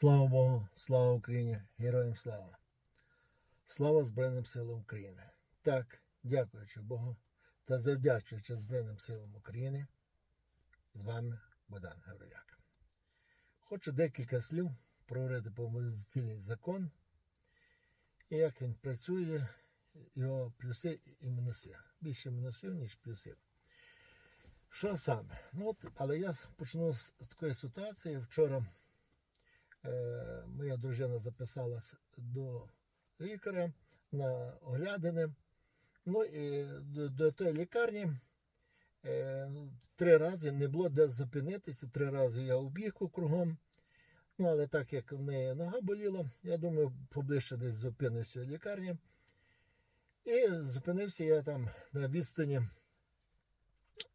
Слава Богу, слава Україні, героям слава. Слава Збройним силам України. Так, дякуючи Богу та завдячуючи Збройним силам України, з вами Богдан Гавриляк. Хочу декілька слів проговорити про мобілізаційний закон і як він працює, його плюси і мінуси. Більше мінусів, ніж плюсів. Що саме? Ну, от, але я почну з такої ситуації. Вчора моя дружина записалась до лікаря на оглядини. Ну і до, до тої лікарні е, три рази не було де зупинитися. Три рази я обіг кругом. Ну, але так як в неї нога боліла, я думаю, поближче десь зупинився в лікарні. І зупинився я там на відстані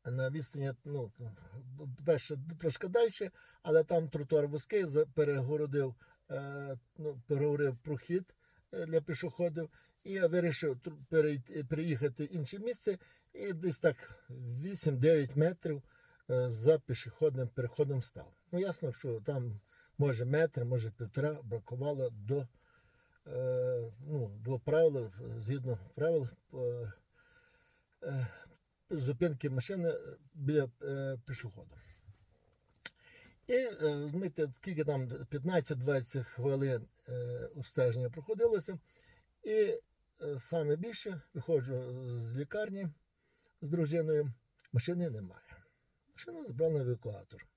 на відстані, ну, перше трошки далі, але там тротуар вузький перегородив, е, ну, перегородив прохід е, для пішоходів. І я вирішив переїхати інше місце і десь так 8-9 метрів е, за пішохідним переходом став. Ну, ясно, що там може метр, може півтора бракувало до, ну, до правил, згідно правил. Зупинки машини е, біля е, пішоходу. І е, розумієте, скільки там 15-20 хвилин обстеження проходилося. І саме більше виходжу з лікарні з дружиною, машини немає. Машину забрали на евакуатор.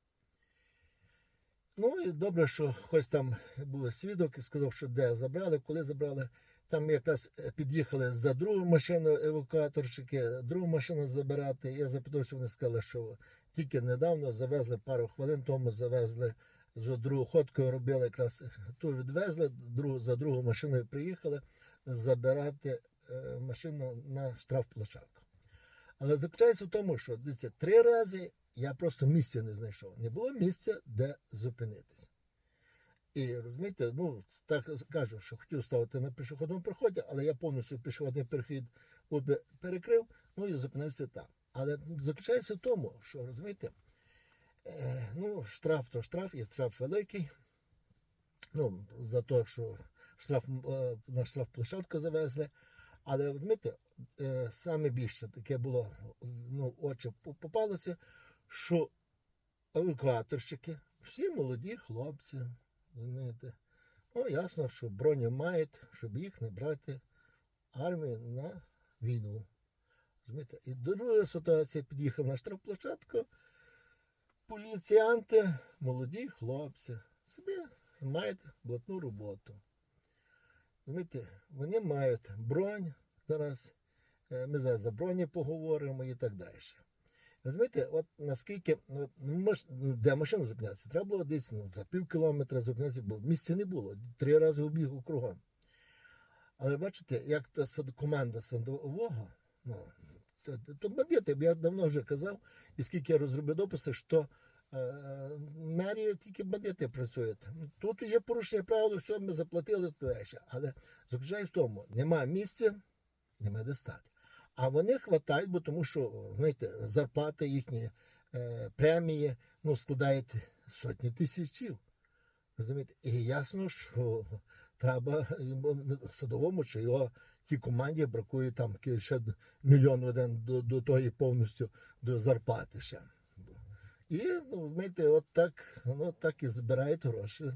Ну і добре, що хоч там був свідок і сказав, що де забрали, коли забрали. Там якраз е, під'їхали за другу машину евакуаторщики, другу машину забирати. Я запитався, вони сказали, що тільки недавно завезли пару хвилин тому завезли вже другу ходкою робили якраз ту відвезли, другу, за другу машиною приїхали забирати е, машину на штрафплощадку. Але заключається в тому, що дивіться, три рази я просто місця не знайшов. Не було місця, де зупинитися. І розумієте, ну так кажу, що хотів ставити на пішохідному переході, але я повністю пішохідний перехід обе перекрив, ну і зупинився там. Але заключається в тому, що розумієте, е, ну, штраф то штраф, і штраф великий. Ну, за те, що штраф е, на штрафплощадку завезли. Але розумієте, е, саме більше таке було, ну, очі попалося, що евакуаторщики, всі молоді хлопці, розумієте, ну ясно, що броню мають, щоб їх не брати армію на війну. Розумієте? І до другої ситуації під'їхав на штрафплощадку, поліціянти, молоді хлопці, собі мають блатну роботу. Розумієте, вони мають бронь, зараз е, ми зараз за броні поговоримо і так далі. Розумієте, от наскільки, ну, ну, маш- ну, де машину зупинятися? Треба було десь ну, за пів кілометра зупинятися, бо місця не було. Три рази обігу кругом. Але бачите, як та команда садового, ну, то, то бандити, я давно вже казав, і скільки я розробив дописи, що е, мерії тільки бандити працюють. Тут є порушення правил, все, ми заплатили. Але заключаю в тому, немає місця, немає де стати. А вони хватають, бо тому що знаєте, зарплати їхні е, премії ну, складають сотні тисячів. Розумієте? І ясно, що треба йому, садовому чи його тій команді бракує там ще мільйон один до, до тої повністю до зарплати ще. І ну, знаєте, от так, ну, так і збирають гроші.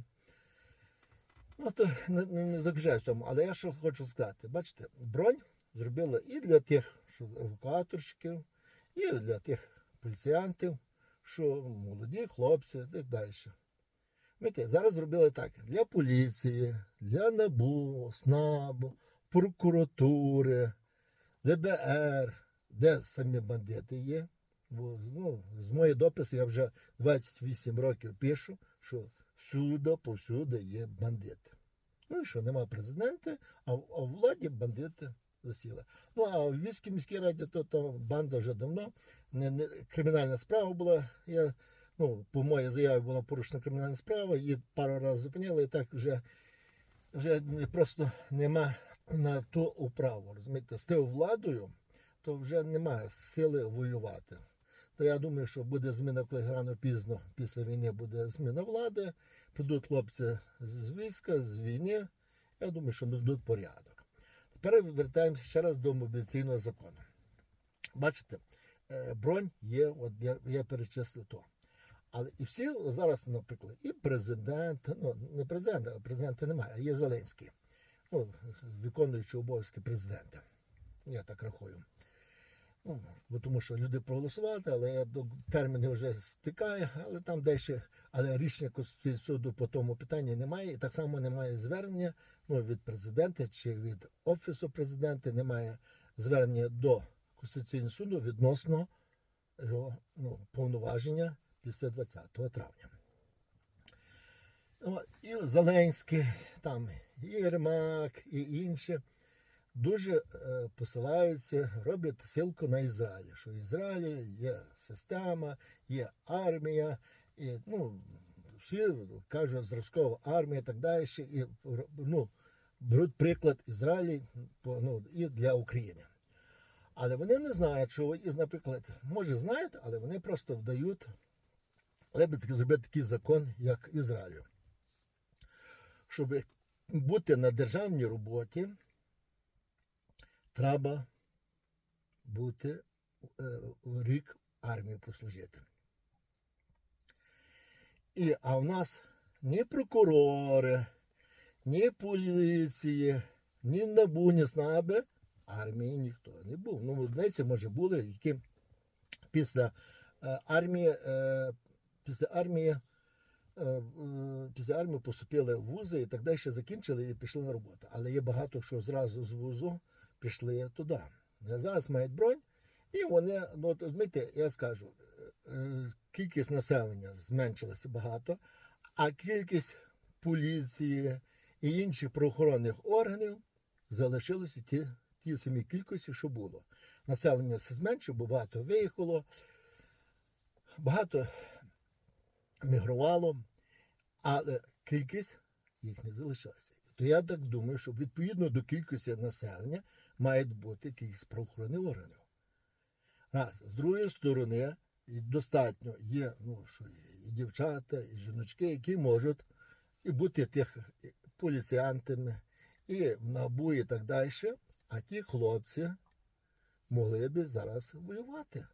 Ну, то не, не, не заключаю в тому. Але я що хочу сказати, бачите, бронь зробила і для тих що евакуаторщиків, і для тих поліціянтів, що молоді хлопці і так далі. Знаєте, зараз зробили так для поліції, для НАБУ, СНАБу, прокуратури, ДБР, де самі бандити є. Бо, ну, з моїх дописів я вже 28 років пишу, що всюди, повсюди є бандити. Ну і що, нема президента, а в владі бандити засіли. Ну а в Львівській міській раді то там банда вже давно. Не, не, кримінальна справа була. Я, ну, по моїй заяві була порушена кримінальна справа, її пару разів зупиняли, і так вже, вже не, просто нема на ту управу. Розумієте, з тою владою, то вже немає сили воювати. То я думаю, що буде зміна, коли рано пізно після війни буде зміна влади. прийдуть хлопці з війська, з війни, я думаю, що наведуть порядок. Тепер вертаємося ще раз до мобілізаційного закону. Бачите, е, бронь є, от я, я перечислив то. Але і всі зараз, наприклад, і президент, ну не президент, а президента немає, а є Зеленський, ну, виконуючий обов'язки президента. Я так рахую. Ну, бо тому що люди проголосували, але я до терміни вже стикає, але там дещо, але рішення Конституційного суду по тому питанні немає. І так само немає звернення ну, від президента чи від Офісу президента, немає звернення до Конституційного суду відносно його ну, повноваження після 20 травня. Ну, і Зеленський, там Єрмак, і інші дуже е, посилаються, роблять ссылку на Ізраїль, що в Ізраїлі є система, є армія, і ну, всі кажуть зразкова армія і так далі, і ну, беруть приклад Ізраїлі ну, і для України. Але вони не знають, що, наприклад, може знають, але вони просто вдають, але зробити такий закон, як Ізраїлю. Щоб бути на державній роботі, треба бути е, рік армії прослужити. І, а в нас ні прокурори, ні поліції, ні НАБУ, ні СНАБи армії ніхто не був. Ну, в одиниці, може, були, які після е, армії, е, після армії, після армії поступили в вузи і так далі, закінчили і пішли на роботу. Але є багато, що зразу з вузу пішли туди. Зараз мають бронь, і вони, ну, розумієте, я скажу, е, кількість населення зменшилася багато, а кількість поліції і інших правоохоронних органів залишилися ті, ті самі кількості, що було. Населення все зменшило, бо багато виїхало, багато мігрувало, але кількість їх не залишилася. То я так думаю, що відповідно до кількості населення мають бути кількість правоохоронних органів. Раз. З другої сторони, достатньо є ну, що і дівчата, і жіночки, які можуть і бути тих поліціянтами, і в НАБУ, і так далі. А ті хлопці могли б зараз воювати,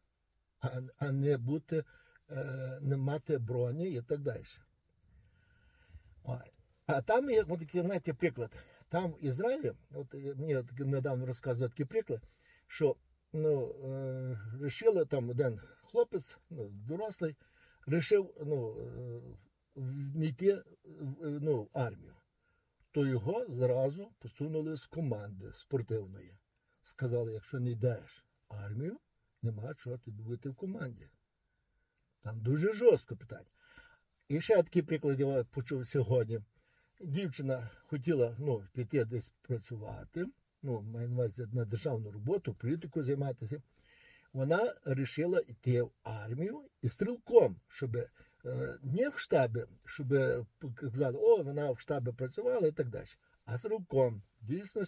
а, а не бути, е, не мати броні і так далі. А там є такий, знаєте, приклад. Там в Ізраїлі, от е, мені недавно розказував такий приклад, що ну, е, рішили там один хлопець, ну, дорослий, рішив ну, е, не йти ну, в армію. То його зразу посунули з команди спортивної. Сказали, якщо не йдеш в армію, нема чого тобі бути в команді. Там дуже жорстко питання. І ще такий приклад я почув сьогодні. Дівчина хотіла ну, піти десь працювати, ну, маю на увазі на державну роботу, політику займатися. Вона вирішила йти в армію і стрілком, щоб е, не в штабі, щоб казали, о, вона в штабі працювала і так далі. А стрілком дійсно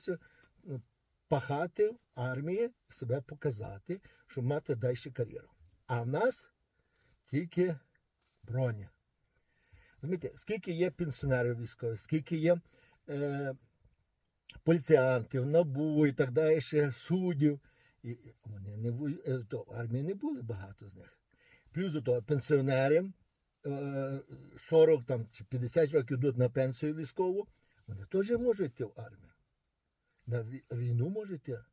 ну, пахати в армії, себе показати, щоб мати далі кар'єру. А в нас тільки броня. Розумієте, скільки є пенсіонерів військових, скільки є е, поліціянтів, набу і так далі, суддів. І вони не е, то в армії не були багато з них. Плюс до того, пенсіонери е, 40 там, чи 50 років йдуть на пенсію військову, вони теж можуть йти в армію. На війну можуть йти.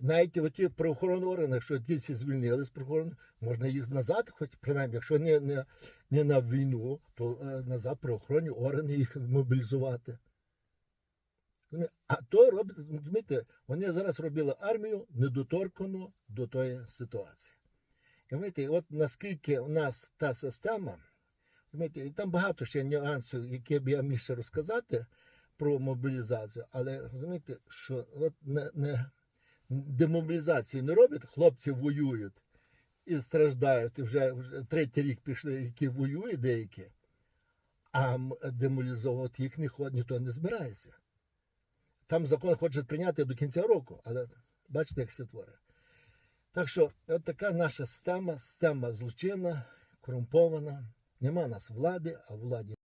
Навіть оті правоохоронні органи, якщо всі звільнили з правоохоронних, можна їх назад, хоч принаймні, якщо не, не, не на війну, то е, назад правоохоронні органи їх мобілізувати. А то робить, розумієте, вони зараз робили армію недоторкану до тої ситуації. І розумієте, от наскільки у нас та система, розумієте, і там багато ще нюансів, які б я міг ще розказати про мобілізацію, але розумієте, що от не, не, демобілізацію не роблять, хлопці воюють і страждають, і вже, вже третій рік пішли, які воюють деякі, а демобілізовувати їх ніхто, ніхто не збирається. Там закон хочуть прийняти до кінця року, але бачите, як все творить. Так що, от така наша система, система злочинна, корумпована. Нема нас влади, а владі